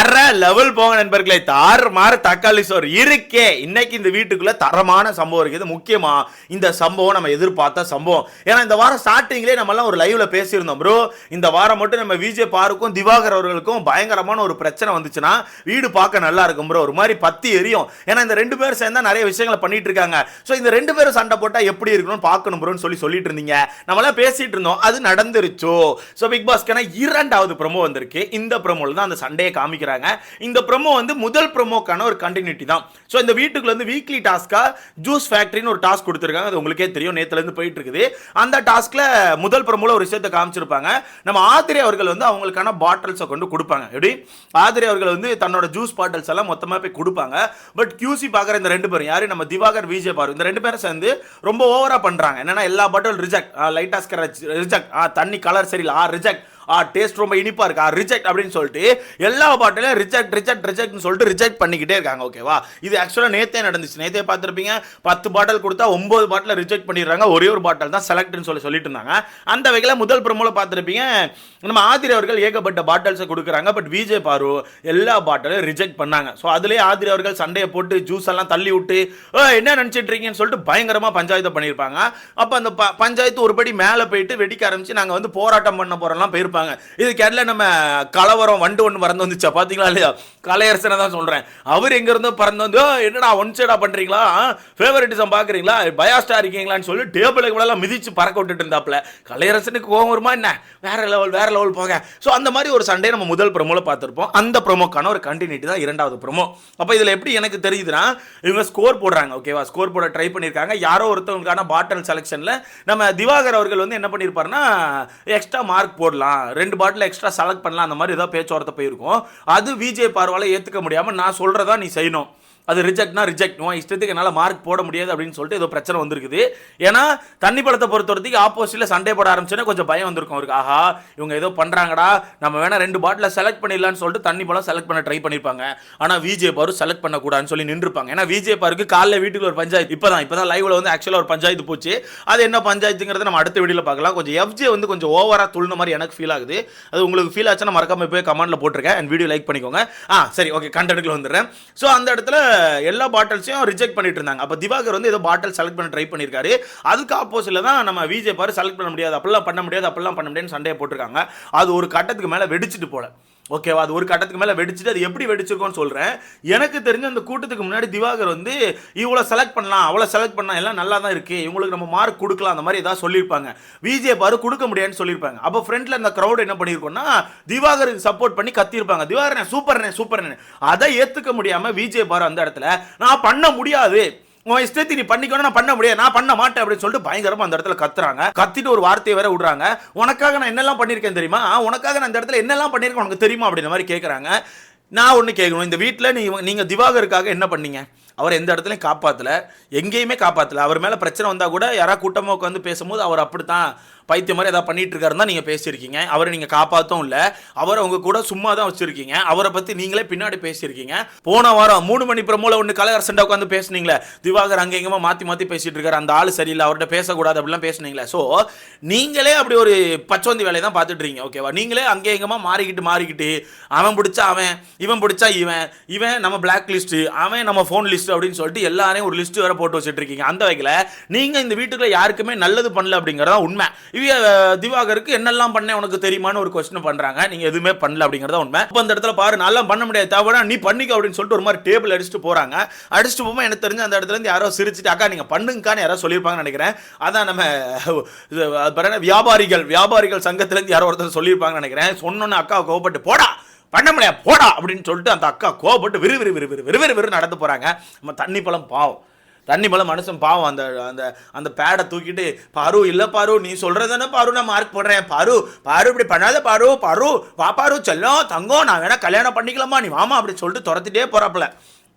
வேற லெவல் போங்க நண்பர்களே. தார் மாறு தக்காளி சோறு. இருக்கே. இன்னைக்கு இந்த வீட்டுக்குள்ள தரமான சம்பவம் இருக்குது. முக்கியமா இந்த சம்பவம் நம்ம எதிர்பார்த்த சம்பவம். ஏன்னா இந்த வாரம் ஸ்டார்டிங்லேயே நம்ம எல்லாம் ஒரு லைவ்ல பேசியிருந்தோம் ப்ரோ இந்த வாரம் மட்டும் நம்ம விஜய் பாருக்கும் திவாகர் அவர்களுக்கும் பயங்கரமான ஒரு பிரச்சனை வந்துச்சுன்னா வீடு பார்க்க நல்லா இருக்கும் ப்ரோ ஒரு மாதிரி பத்தி எரியும். ஏன்னா இந்த ரெண்டு பேரும் சேர்ந்தா நிறைய விஷயங்களை பண்ணிட்டு இருக்காங்க. ஸோ இந்த ரெண்டு பேரும் சண்டை போட்டா எப்படி இருக்கணும்னு பார்க்கணும் ப்ரோன்னு சொல்லி சொல்லிட்டு இருந்தீங்க. நம்மளாம் பேசிட்டு இருந்தோம். அது நடந்துருச்சோ? ஸோ பிக் பாஸ்க்கான இரண்டாவது ப்ரமோ வந்திருக்கு. இந்த ப்ரமோல தான் அந்த சண்டையை காமிக்கிறாங்க. இந்த ப்ரோமோ வந்து முதல் ப்ரோமோக்கான ஒரு கண்டினியூட்டி தான். ஸோ இந்த வீட்டுக்குள்ள வந்து வீக்லி டாஸ்க்காக ஜூஸ் ஃபேக்டரின்னு ஒரு டாஸ்க் கொடுத்துருக்காங்க. அது உங்களுக்கே தெரியும். நேற்றுலேருந்து இருந்து போயிட்டு இருக்குது அந்த டாஸ்க்ல முதல் ப்ரொமோவில் ஒரு விஷயத்தை காமிச்சிருப்பாங்க. நம்ம ஆதிரி அவர்கள் வந்து அவங்களுக்கான பாட்டில்ஸை கொண்டு கொடுப்பாங்க. எப்படி ஆதிரி அவர்கள் வந்து தன்னோட ஜூஸ் பாட்டில்ஸ் எல்லாம் மொத்தமா போய் கொடுப்பாங்க. பட் கியூசி பார்க்குற இந்த ரெண்டு பேரும் யாரு? நம்ம திவாகர் விஜய் பாரு. இந்த ரெண்டு பேரும் சேர்ந்து ரொம்ப ஓவரா பண்ணுறாங்க என்னன்னா எல்லா பாட்டில் ரிஜெக்ட் லைட்டாக ஸ்கரச் ரிஜெக்ட் தண்ணி கலர் சரியில்லை. ஆ ரிஜெக்ட் ஆ டேஸ்ட் ரொம்ப இனிப்பா இருக்கா. ரிஜெக்ட் அப்படின்னு சொல்லிட்டு எல்லா பாட்டிலையும் ரிஜெக்ட் ரிஜெக்ட் ரிஜெக்ட்னு சொல்லிட்டு ரிஜெக்ட் பண்ணிக்கிட்டே இருக்காங்க ஓகேவா இது ஆக்சுவலாக நேத்தே நடந்துச்சு. நேத்தே பார்த்துருப்பீங்க பத்து பாட்டில் கொடுத்தா ஒன்பது பாட்டில் ரிஜெக்ட் பண்ணிடுறாங்க. ஒரே ஒரு பாட்டில் தான் செலக்ட்னு சொல்லி சொல்லிட்டு இருந்தாங்க. அந்த வகையில் முதல் பிரமோல பார்த்துருப்பீங்க நம்ம ஆதிரி அவர்கள் ஏகப்பட்ட பாட்டில்ஸை கொடுக்குறாங்க. பட் விஜய் பாரு எல்லா பாட்டிலையும் ரிஜெக்ட் பண்ணாங்க. ஸோ அதுலேயே ஆதிரி அவர்கள் சண்டையை போட்டு ஜூஸ் எல்லாம் தள்ளி விட்டு என்ன நினச்சிட்டு இருக்கீங்கன்னு சொல்லிட்டு பயங்கரமாக பஞ்சாயத்தை பண்ணியிருப்பாங்க. அப்போ அந்த ப- பஞ்சாயத்து ஒருபடி மேலே போயிட்டு வெடிக்க ஆரம்பிச்சு நாங்கள் வந்து போராட்டம் பண்ண போகிறோம்லாம் போயிருப்பாங்க. இது கேரள நம்ம கலவரம் வண்டு ஒன்று பறந்து வந்துச்சா? பார்த்தீங்களா இல்லையா? கலையரசனை தான் சொல்கிறேன் அவர் எங்கேருந்தோ பறந்து வந்து என்னடா ஒன் சைடா பண்ணுறீங்களா ஃபேவரட்டிசம் பார்க்குறீங்களா பயாஸ்டா இருக்கீங்களான்னு சொல்லி டேபிளுக்கு மேலாம் மிதிச்சு பறக்க விட்டுட்டு இருந்தாப்புல கலையரசனுக்கு கோவம் வருமா என்ன? வேற லெவல் வேற லெவல் போங்க ஸோ அந்த மாதிரி ஒரு சண்டே நம்ம முதல் ப்ரோமோல பார்த்துருப்போம். அந்த ப்ரமோக்கான ஒரு கண்டினியூட்டி தான் இரண்டாவது ப்ரமோ அப்போ இதில் எப்படி எனக்கு தெரியுதுன்னா இவங்க ஸ்கோர் போடுறாங்க ஓகேவா ஸ்கோர் போட ட்ரை பண்ணியிருக்காங்க யாரோ ஒருத்தவங்களுக்கான பாட்டல் செலெக்ஷனில் நம்ம திவாகர் அவர்கள் வந்து என்ன பண்ணியிருப்பாருன்னா எக்ஸ்ட்ரா மார்க் போடலாம். ரெண்டு பாட்டில் எக்ஸ்ட்ரா செலக்ட் பண்ணலாம் அந்த மாதிரி ஏதோ பேச்சுவார்த்தை போயிருக்கும். அது விஜய் பார்வால ஏற்றுக்க முடியாமல் நான் சொல்கிறதா நீ செய்யணும். அது ரிஜெக்ட்னா ரிஜெக்ட் உன் இஷ்டத்துக்கு என்னால் மார்க் போட முடியாது அப்படின்னு சொல்லிட்டு ஏதோ பிரச்சனை வந்திருக்குது. ஏன்னா தண்ணி பழத்தை பொறுத்த வரைக்கும் ஆப்போசிட்டில் சண்டே போட ஆரம்பிச்சோன்னே கொஞ்சம் பயம் வந்திருக்கும். அவருக்கு ஆஹா இவங்க ஏதோ பண்ணுறாங்கடா நம்ம வேணால் ரெண்டு பாட்டில் செலக்ட் பண்ணிடலான்னு சொல்லிட்டு தண்ணி பழம் செலக்ட் பண்ண ட்ரை பண்ணியிருப்பாங்க ஆனால் விஜே பாரு செலக்ட் பண்ணக்கூடாதுன்னு சொல்லி நின்றுருப்பாங்க ஏன்னா விஜே பாருக்கு காலைல வீட்டுக்கு ஒரு பஞ்சாயத்து இப்போ தான் இப்போ தான் லைவில் வந்து ஆக்சுவலாக ஒரு பஞ்சாயத்து போச்சு. அது என்ன பஞ்சாயத்துங்கிறத நம்ம அடுத்த வீடியோவில் பார்க்கலாம். கொஞ்சம் எஃப்ஜே வந்து கொஞ்சம் ஓவராக துள்ளுன மாதிரி எனக்கு ஃபீல் ஆகுது. அது உங்களுக்கு ஃபீல் ஆச்சுன்னா மறக்காமல் போய் கமெண்ட்டில் போட்டிருக்கேன். அண்ட் வீடியோ லைக் பண்ணிக்கோங்க. ஆ சரி ஓகே கண்டெடுக்கில் வந்துடுறேன். ஸோ அந்த இடத்துல எல்லா பாட்டில்ஸையும் ரிஜெக்ட் பண்ணிட்டு இருந்தாங்க அப்போ திவாகர் வந்து ஏதோ பாட்டில் செலக்ட் பண்ண ட்ரை பண்ணியிருக்காரு அதுக்கு ஆப்போசிட்ல தான் நம்ம விஜய் பாரு செலக்ட் பண்ண முடியாது. அப்படிலாம் பண்ண முடியாது அப்படிலாம் பண்ண முடியாதுன்னு சண்டையை போட்டிருக்காங்க. அது ஒரு கட்டத்துக்கு மேலே வெடிச்சிட்டு போல. ஓகேவா? அது ஒரு கட்டத்துக்கு மேலே வெடிச்சிட்டு அது எப்படி வெடிச்சிருக்கோன்னு சொல்கிறேன் எனக்கு தெரிஞ்ச அந்த கூட்டத்துக்கு முன்னாடி திவாகர் வந்து இவ்வளோ செலக்ட் பண்ணலாம் அவ்வளோ செலக்ட் பண்ணலாம் எல்லாம் நல்லா தான் இருக்குது இவங்களுக்கு நம்ம மார்க் கொடுக்கலாம் அந்த மாதிரி ஏதாவது சொல்லியிருப்பாங்க. விஜே பாரு கொடுக்க முடியாதுன்னு சொல்லியிருப்பாங்க. அப்போ ஃப்ரண்ட்ல இந்த க்ரௌட் என்ன பண்ணியிருக்கோம்னா திவாகருக்கு சப்போர்ட் பண்ணி கத்தியிருப்பாங்க. திவாகரனே சூப்பர்னே சூப்பர்னே அதை ஏற்றுக்க முடியாமல் விஜே பாரு அந்த இடத்துல நான் பண்ண முடியாது. உன் இஷ்டத்தை நீ பண்ணிக்கணும் நான் பண்ண முடியாது. நான் பண்ண மாட்டேன் அப்படின்னு சொல்லிட்டு பயங்கரமா அந்த இடத்துல கத்துறாங்க. கத்திட்டு ஒரு வார்த்தையை வேற விடுறாங்க. உனக்காக நான் என்னெல்லாம் பண்ணியிருக்கேன் தெரியுமா? உனக்காக நான் இந்த இடத்துல என்னெல்லாம் பண்ணியிருக்கேன் உனக்கு தெரியுமா அப்படின்ற மாதிரி கேட்குறாங்க நான் ஒன்று கேட்கணும் இந்த வீட்டில் நீ நீங்கள் திவாகருக்காக என்ன பண்ணீங்க? அவர் எந்த இடத்துலையும் காப்பாற்றலை எங்கேயுமே காப்பாற்றல அவர் மேலே பிரச்சனை வந்தால் கூட யாராவது கூட்டமாக உட்காந்து பேசும்போது அவர் அப்படித்தான் பைத்தியம் மாதிரி ஏதாவது பண்ணிட்டு இருக்காருன்னு தான் நீங்கள் பேசியிருக்கீங்க. அவரை நீங்கள் காப்பாற்றவும் இல்லை. அவரை உங்கள் கூட சும்மா தான் வச்சுருக்கீங்க. அவரை பற்றி நீங்களே பின்னாடி பேசியிருக்கீங்க. போன வாரம் மூணு மணி பிரமோல ஒன்று கலகரசண்டா உட்காந்து பேசுனீங்களே. திவாகர் அங்கே எங்கேயுமா மாற்றி மாற்றி பேசிகிட்டு இருக்காரு. அந்த ஆள் சரியில்லை. அவர்கிட்ட பேசக்கூடாது அப்படிலாம் பேசுனீங்களே. ஸோ நீங்களே அப்படி ஒரு பச்சோந்தி வேலையை தான் பார்த்துட்டு இருக்கீங்க. ஓகேவா நீங்களே அங்கே எங்கேமா மாறிக்கிட்டு மாறிக்கிட்டு அவன் பிடிச்சா அவன் இவன் பிடிச்சா இவன் இவன் நம்ம பிளாக் லிஸ்ட்டு அவன் நம்ம ஃபோன் லிஸ்ட் அப்படின்னு சொல்லிட்டு எல்லாரையும் ஒரு லிஸ்ட் வேற போட்டு வச்சுட்டு இருக்கீங்க அந்த வகையில் நீங்க இந்த வீட்டுக்குள்ள யாருக்குமே நல்லது பண்ணல அப்படிங்கறதா உண்மை. இவ திவாகருக்கு என்னெல்லாம் பண்ண உனக்கு தெரியுமான்னு ஒரு கொஸ்டின் பண்றாங்க. நீங்க எதுவுமே பண்ணல அப்படிங்கறதா உண்மை. இப்போ அந்த இடத்துல பாரு நல்லா பண்ண முடியாது. தவிர நீ பண்ணிக்க அப்படின்னு சொல்லிட்டு ஒரு மாதிரி டேபிள் அடிச்சுட்டு போறாங்க. அடிச்சுட்டு போகும்போது எனக்கு தெரிஞ்ச அந்த இடத்துல இருந்து யாரோ சிரிச்சுட்டு அக்கா நீங்க பண்ணுங்கக்கான்னு யாரோ சொல்லியிருப்பாங்கன்னு நினைக்கிறேன். அதான் நம்ம வியாபாரிகள் வியாபாரிகள் சங்கத்திலேருந்து யாரோ ஒருத்தர் சொல்லியிருப்பாங்கன்னு நினைக்கிறேன். சொன்னோன்னு அக்கா கோவப்பட்டு போடா! பண்ண முடியாது போடா அப்படின்னு சொல்லிட்டு அந்த அக்கா கோபப்பட்டு விறு விறு விறு விறு விறு விறு விறு நடந்து போகிறாங்க நம்ம தண்ணி பழம் பாவம். தண்ணி பழம் மனுஷன் பாவம். அந்த அந்த அந்த பேடை தூக்கிட்டு பாரு இல்லை பாரு நீ சொல்கிறதானே பாரு நான் மார்க் போடுறேன். பாரு பாரு இப்படி பண்ணாத பாரு பாரு வா பாரு செல்லம் தங்கம் நான் வேணால் கல்யாணம் பண்ணிக்கலாமா நீ வாமா அப்படின்னு சொல்லிட்டு துரத்திட்டே போறாப்புல.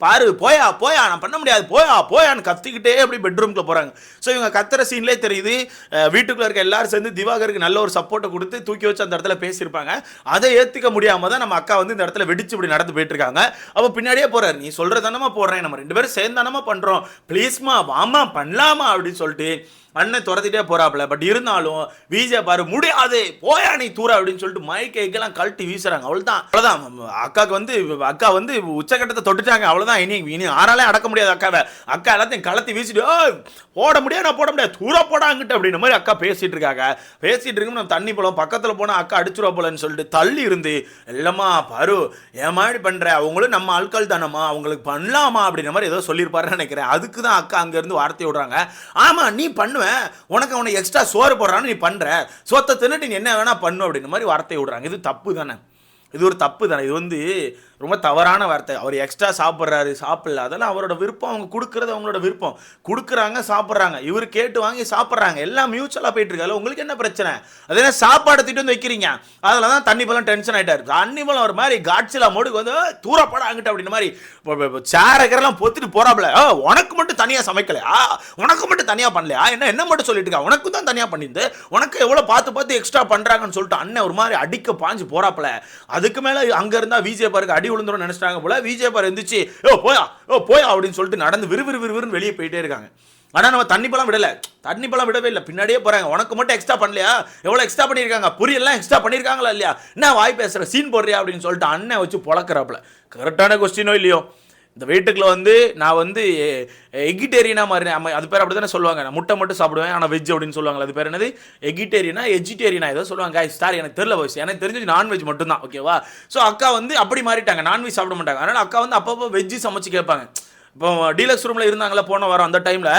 பாரு போயா போயா நான் பண்ண முடியாது போயா போயான்னு கத்திக்கிட்டே அப்படி பெட்ரூம்குள்ள போகிறாங்க ஸோ இவங்க கத்துற சீன்லேயே தெரியுது வீட்டுக்குள்ளே இருக்க எல்லாரும் சேர்ந்து திவாகருக்கு நல்ல ஒரு சப்போர்ட்டை கொடுத்து தூக்கி வச்சு அந்த இடத்துல பேசியிருப்பாங்க. அதை ஏற்றுக்க முடியாமல் தான் நம்ம அக்கா வந்து இந்த இடத்துல வெடிச்சு இப்படி நடந்து போயிட்டு இருக்காங்க அப்போ பின்னாடியே போறாரு நீ சொல்கிறதானமா போடுறேன் நம்ம ரெண்டு பேரும் சேர்ந்தானமா பண்ணுறோம் ப்ளீஸ்மா வாமா பண்ணலாமா அப்படின்னு சொல்லிட்டு அண்ணன் துரத்திட்டே போறாப்புல. பட் இருந்தாலும் விஜய் பாரு முடியாது போயா நீ தூர அப்படின்னு சொல்லிட்டு மைக்கெல்லாம் கழட்டி வீசுறாங்க. அவ்வளவுதான். அவ்வளவுதான். அக்காக்கு வந்து அக்கா வந்து உச்சக்கட்டத்தை தொட்டுட்டாங்க. அவ்வளவுதான். இனி இனி ஆறாலே அடக்க முடியாது அக்காவை. அக்கா எல்லாத்தையும் கலத்தி வீசிட்டு போட முடியாது நான் போட முடியாது. தூர போடாங்கிட்டு அப்படின்ற மாதிரி அக்கா பேசிட்டு இருக்காங்க. பேசிட்டு இருக்கும் நம்ம தண்ணி போலாம் பக்கத்துல போனா அக்கா அடிச்சுருவா போலன்னு சொல்லிட்டு தள்ளி இருந்து இல்லைம்மா பாரு ஏன் மாதிரி பண்ற அவங்களும் நம்ம ஆட்கள் தானம்மா. அவங்களுக்கு பண்ணலாமா? அப்படின்ற மாதிரி ஏதோ சொல்லியிருப்பாருன்னு நினைக்கிறேன். அதுக்கு தான் அக்கா அங்கேருந்து வார்த்தை விடுறாங்க. ஆமா நீ பண்ணுவ உனக்கு அவனை எக்ஸ்ட்ரா சோறு போடுறான்னு நீ பண்ற. சோத்தை தின்னுட்டு நீ என்ன வேணா பண்ணு அப்படின்ற மாதிரி வார்த்தை விடுறாங்க. இது தப்பு தானே. இது ஒரு தப்பு தானே. இது வந்து ரொம்ப தவறான வார்த்தை. அவர் எக்ஸ்ட்ரா சாப்பிட்றாரு சாப்பிடல. அதெல்லாம் அவரோட விருப்பம். அவங்க கொடுக்கறது அவங்களோட விருப்பம். கொடுக்குறாங்க சாப்பிட்றாங்க. இவர் கேட்டு வாங்கி சாப்பிட்றாங்க. எல்லாம் மியூச்சுவலாக போயிட்டு இருக்காது உங்களுக்கு என்ன பிரச்சனை? அது என்ன சாப்பாடு திட்டு வந்து வைக்கிறீங்க? அதில் தான் தண்ணி பழம் டென்ஷன் ஆகிட்டார் தண்ணி பழம் ஒரு மாதிரி காட்சியில் மோடுக்கு வந்து தூரப்பட அங்கிட்ட அப்படின்ற மாதிரி சேரக்கரெல்லாம் பொத்துட்டு போறாப்புல உனக்கு மட்டும் தனியாக சமைக்கலையா? உனக்கு மட்டும் தனியாக பண்ணலையா? என்ன என்ன மட்டும் சொல்லிட்டு இருக்கா? உனக்கு தான் தனியாக பண்ணிருந்து உனக்கு எவ்வளோ பார்த்து பார்த்து எக்ஸ்ட்ரா பண்ணுறாங்கன்னு சொல்லிட்டு அண்ணன் ஒரு மாதிரி அடிக்க பாஞ்சு போறாப்ல. அதுக்கு மேலே அங்கே இருந்தால் விஜய் பாருக்கு அடி விழுந்துடும் நினச்சிட்டாங்க போல. விஜயபார் எந்திரிச்சு ஓ போயா ஓ போயா அப்படின்னு சொல்லிட்டு நடந்து விறுவிறு விறுவிறுன்னு வெளியே போயிட்டே இருக்காங்க. ஆனால் நம்ம தண்ணி பழம் விடல. தண்ணி பழம் விடவே இல்லை. பின்னாடியே போறாங்க. உனக்கு மட்டும் எக்ஸ்ட்ரா பண்ணலையா? எவ்வளோ எக்ஸ்ட்ரா பண்ணியிருக்காங்க? புரியெல்லாம் எக்ஸ்ட்ரா பண்ணியிருக்காங்களா இல்லையா? என்ன வாய் பேசுற? சீன் போடுறியா? அப்படின்னு சொல்லிட்டு அண்ணன் வச்சு பொழக்கிறாப்புல. கரெக்டான கொஸ்டினோ இல்லையோ? இந்த வீட்டுக்குள்ள வந்து நான் வந்து எகிட்டேரியனா மாறினேன். அது பேர் அப்படி தானே சொல்லுவாங்க. நான் முட்டை மட்டும் சாப்பிடுவேன் ஆனால் வெஜ் அப்படின்னு சொல்லுவாங்க அது பேர் என்னது? எகிட்டேரியனா எஜிடேரியனா ஏதோ சொல்லுவாங்க. சார் எனக்கு தெரியல வயசு எனக்கு தெரிஞ்சு நான்வெஜ் மட்டும்தான் ஓகேவா ஸோ அக்கா வந்து அப்படி மாறிட்டாங்க. நான்வெஜ் சாப்பிட மாட்டாங்க. அதனால் அக்கா வந்து அப்பப்போ வெஜ்ஜு சமைச்சு கேட்பாங்க. இப்போ டீலக்ஸ் ரூமில் இருந்தாங்களே போன வாரம் அந்த டைமில்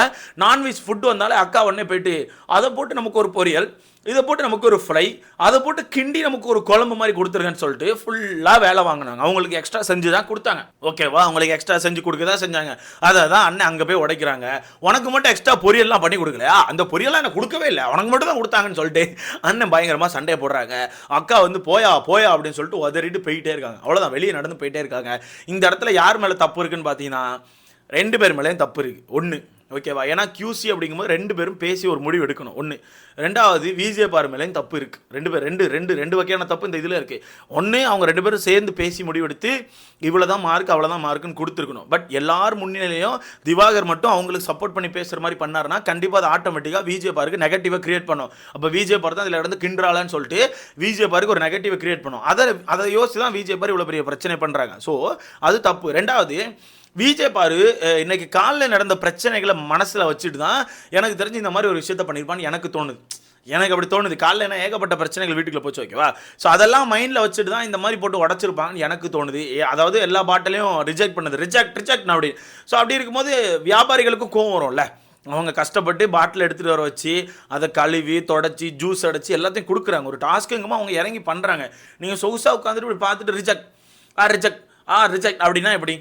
நான்வெஜ் ஃபுட்டு வந்தாலே அக்கா உடனே போயிட்டு அதை போட்டு நமக்கு ஒரு பொரியல். இதை போட்டு நமக்கு ஒரு ஃப்ரை அதை போட்டு கிண்டி நமக்கு ஒரு குழம்பு மாதிரி கொடுத்துருங்கன்னு சொல்லிட்டு ஃபுல்லாக வேலை வாங்கினாங்க. அவங்களுக்கு எக்ஸ்ட்ரா செஞ்சு தான் கொடுத்தாங்க. ஓகேவா அவங்களுக்கு எக்ஸ்ட்ரா செஞ்சு கொடுக்க தான் செஞ்சாங்க. அதை தான் அண்ணன் அங்கே போய் உடைக்கிறாங்க. உனக்கு மட்டும் எக்ஸ்ட்ரா பொரியல்லாம் பண்ணி கொடுக்கலையா அந்த பொரியல்லாம் எனக்கு கொடுக்கவே இல்லை. உனக்கு மட்டும் தான் கொடுத்தாங்கன்னு சொல்லிட்டு அண்ணன் பயங்கரமாக சண்டையை போடுறாங்க. அக்கா வந்து போயா போயா அப்படின்னு சொல்லிட்டு உதறிட்டு போயிட்டே இருக்காங்க. அவ்வளோதான் வெளியே நடந்து போயிட்டே இருக்காங்க. இந்த இடத்துல யார் மேலே தப்பு இருக்குன்னு பார்த்தீங்கன்னா ரெண்டு பேர் மேலேயும் தப்பு இருக்குது ஒன்று ஓகேவா? ஏன்னா கியூசி அப்படிங்கும்போது ரெண்டு பேரும் பேசி ஒரு முடிவு எடுக்கணும். ஒன்று ரெண்டாவது விஜே பார் மேலேயும் தப்பு இருக்குது ரெண்டு பேர் ரெண்டு ரெண்டு ரெண்டு வகையான தப்பு இந்த இதில் இருக்குது ஒன்று அவங்க ரெண்டு பேரும் சேர்ந்து பேசி முடிவெடுத்து இவ்வளோ தான் மார்க் அவ்வளோ தான் மார்க்குன்னு கொடுத்துருக்கணும். பட் எல்லார் முன்னிலையும் திவாகர் மட்டும் அவங்களுக்கு சப்போர்ட் பண்ணி பேசுகிற மாதிரி பண்ணாருன்னா கண்டிப்பாக அது ஆட்டோமேட்டிக்காக விஜே பாருக்கு நெகட்டிவாக கிரியேட் பண்ணும். அப்போ விஜே பார் தான் இதில் இருந்து கிண்டுறாளான்னு சொல்லிட்டு விஜே பாருக்கு ஒரு நெகட்டிவை கிரியேட் பண்ணும். அதை அதை யோசிச்சு தான் விஜே பார் இவ்வளோ பெரிய பிரச்சனை பண்ணுறாங்க ஸோ அது தப்பு. ரெண்டாவது விஜய் பாரு இன்னைக்கு காலைல நடந்த பிரச்சனைகளை மனசில் வச்சுட்டு தான் எனக்கு தெரிஞ்சு இந்த மாதிரி ஒரு விஷயத்த பண்ணியிருப்பான்னு எனக்கு தோணுது. எனக்கு அப்படி தோணுது. காலைல என்ன ஏகப்பட்ட பிரச்சனைகள் வீட்டுக்குள்ள போச்சு ஓகேவா ஸோ அதெல்லாம் மைண்டில் வச்சுட்டு தான் இந்த மாதிரி போட்டு உடச்சிருப்பாங்கன்னு எனக்கு தோணுது. ஏ- அதாவது எல்லா பாட்டிலையும் ரிஜெக்ட் பண்ணது. ரிஜெக்ட் ரிஜெக்ட் அப்படி. ஸோ அப்படி இருக்கும்போது வியாபாரிகளுக்கும் கோவம் வரும்ல. அவங்க கஷ்டப்பட்டு பாட்டில் எடுத்துகிட்டு வர வச்சு அதை கழுவி தொடச்சி ஜூஸ் அடைச்சி எல்லாத்தையும் கொடுக்குறாங்க. ஒரு டாஸ்க்குங்கமாக அவங்க இறங்கி பண்ணுறாங்க நீங்கள் சொகுசாக உட்காந்துட்டு இப்படி பார்த்துட்டு ரிஜெக்ட் ஆ ரிஜெக்ட் ஆ ரிஜெக்ட் அப்படின்னா எப்படி?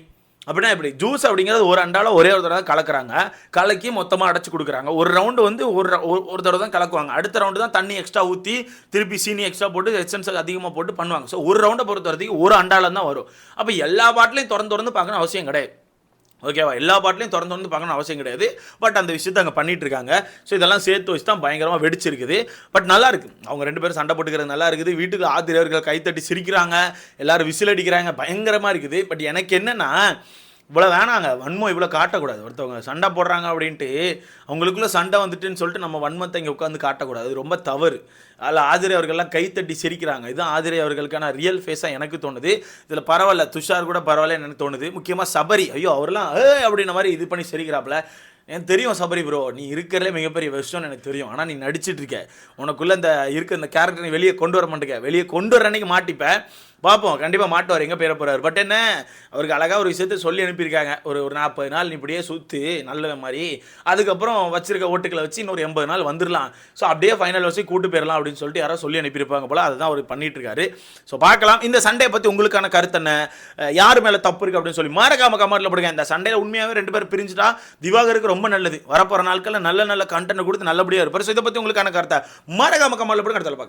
அப்படின்னா எப்படி? ஜூஸ் அப்படிங்கிறது ஒரு அண்டால ஒரே ஒரு தடவை கலக்குறாங்க. கலக்கி மொத்தமாக அடைச்சி கொடுக்குறாங்க. ஒரு ரவுண்டு வந்து ஒரு ஒரு- ஒரு தடவை தான் கலக்குவாங்க. அடுத்த ரவுண்டு தான் தண்ணி எக்ஸ்ட்ரா ஊற்றி திருப்பி சீனி எக்ஸ்ட்ரா போட்டு எசன்ஸ் அதிகமாக போட்டு பண்ணுவாங்க. ஸோ ஒரு ரவுண்டை பொறுத்த வரைக்கும் ஒரு அண்டால தான் வரும். அப்போ எல்லா பாட்டிலையும் திறந்து திறந்து பார்க்கணும் அவசியம் கிடையாது. ஓகேவா எல்லா பாட்டிலையும் திறந்து திறந்து பார்க்கணும் அவசியம் கிடையாது. பட் அந்த விஷயத்தை அங்கே பண்ணிட்டு இருக்காங்க ஸோ இதெல்லாம் சேர்த்து வச்சு தான் பயங்கரமாக வெடிச்சிருக்குது. பட் நல்லா இருக்கு. அவங்க ரெண்டு பேரும் சண்டை போட்டுக்கிறது நல்லா இருக்குது. வீட்டுக்கு ஆத்திரியர்கள் கைத்தட்டி சிரிக்கிறாங்க. எல்லாரும் விசில் அடிக்கிறாங்க. பயங்கரமாக இருக்குது. பட் எனக்கு என்னன்னா இவ்வளோ வேணாங்க வன்மம் இவ்வளோ காட்டக்கூடாது. ஒருத்தவங்க சண்டை போடுறாங்க அப்படின்ட்டு அவங்களுக்குள்ளே சண்டை வந்துட்டுன்னு சொல்லிட்டு நம்ம வன்மத்தை இங்கே உட்காந்து காட்டக்கூடாது. அது ரொம்ப தவறு. அதில் ஆதிரை அவர்கள்லாம் கைத்தட்டி சிரிக்கிறாங்க. இதுதான் ஆதிரை அவர்களுக்கான ரியல் ஃபேஸாக எனக்கு தோணுது. இதில் பரவாயில்ல துஷார் கூட பரவாயில்ல எனக்கு தோணுது. முக்கியமாக சபரி. ஐயோ அவர்லாம் ஏ அப்படின்ன மாதிரி இது பண்ணி சிரிக்கிறாப்புல. எனக்கு தெரியும் சபரி ப்ரோ நீ இருக்கிறதே மிகப்பெரிய விஷயம்னு எனக்கு தெரியும். ஆனால் நீ நடிச்சிட்டு இருக்க. உனக்குள்ள இந்த இருக்க இந்த கேரக்டர் வெளியே கொண்டு வர மாட்டேங்க. வெளியே கொண்டு வர அன்னைக்கு மாட்டிப்பேன் பார்ப்போம். கண்டிப்பாக மாட்டுவார் எங்கே பேர போகிறார் பட் என்ன? அவருக்கு அழகாக ஒரு விஷயத்த சொல்லி அனுப்பியிருக்காங்க. ஒரு ஒரு நாற்பது நாள் நீ இப்படியே சுற்று நல்ல மாதிரி. அதுக்கப்புறம் வச்சிருக்க ஓட்டுக்களை வச்சு இன்னொரு எண்பது நாள் வந்துடலாம் ஸோ அப்படியே ஃபைனல் வச்சு கூட்டு போயிடலாம் அப்படின்னு சொல்லிட்டு யாரோ சொல்லி அனுப்பியிருப்பாங்க போல. அதுதான் அவர் பண்ணிட்டு இருக்காரு ஸோ பார்க்கலாம். இந்த சண்டையை பற்றி உங்களுக்கான கருத்து என்ன? யார் மேலே தப்பு இருக்குது அப்படின்னு சொல்லி மறக்காம கமெண்ட்டில் போடுங்க. இந்த சண்டையில் உண்மையாகவே ரெண்டு பேரும் பிரிஞ்சுட்டா திவாகருக்கு ரொம்ப நல்லது. வரப்போகிற நாட்களில் நல்ல நல்ல கண்டென்ட் கொடுத்து நல்லபடியாக இருப்பார். ஸோ இதை பற்றி உங்களுக்கான கருத்தை மறக்காம கமெண்ட்டில் போடுங்க. அடுத்த பார்க்கலாம்.